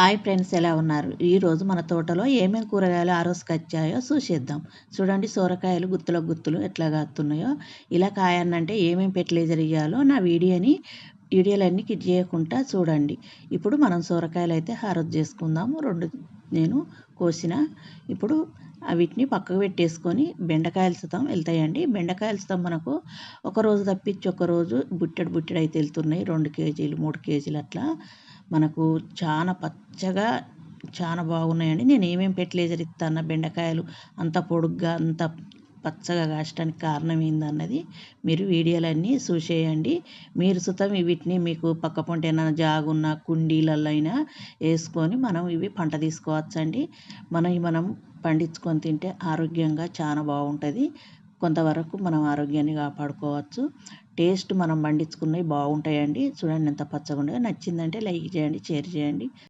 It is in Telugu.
హాయ్ ఫ్రెండ్స్ ఎలా ఉన్నారు? ఈరోజు మన తోటలో ఏమేమి కూరగాయలు ఆ రోజుకి వచ్చాయో చూసేద్దాం. చూడండి సోరకాయలు గుత్తుల గుత్తులు ఎట్లా కాస్తున్నాయో ఇలా కాయన్నంటే ఏమేమి ఫెర్టిలైజర్ ఇవ్వాలో నా వీడియోని వీడియోలన్నీ కిట్ చేయకుండా చూడండి. ఇప్పుడు మనం సోరకాయలు అయితే హారత్ చేసుకుందాము. రెండు నేను కోసిన. ఇప్పుడు వీటిని పక్కకు పెట్టేసుకొని బెండకాయలు సుతం వెళ్తాయండి. బెండకాయలు సుతం మనకు ఒక రోజు తప్పించి ఒక రోజు బుట్టెడు బుట్టెడు అయితే వెళ్తున్నాయి. రెండు కేజీలు మూడు కేజీలు అట్లా. మనకు చాలా పచ్చగా చాలా బాగున్నాయండి. నేను ఏమేమి ఫెర్టిలైజర్ ఇస్తాను బెండకాయలు అంత పొడుగ్గా అంత పచ్చగా కాచడానికి కారణం ఏందన్నది మీరు వీడియోలన్నీ చూసేయండి. మీరు సుతం వీటిని మీకు పక్క పొంట ఏమైనా జాగున్న కుండీలలో అయినా వేసుకొని మనం ఇవి పంట తీసుకోవచ్చండి. మనం మనం పండించుకొని తింటే ఆరోగ్యంగా చాలా బాగుంటుంది. కొంతవరకు మనం ఆరోగ్యాన్ని కాపాడుకోవచ్చు. టేస్ట్ మనం పండించుకున్నవి బాగుంటాయండి. చూడండి ఎంత పచ్చగా ఉండగా నచ్చిందంటే లైక్ చేయండి షేర్ చేయండి.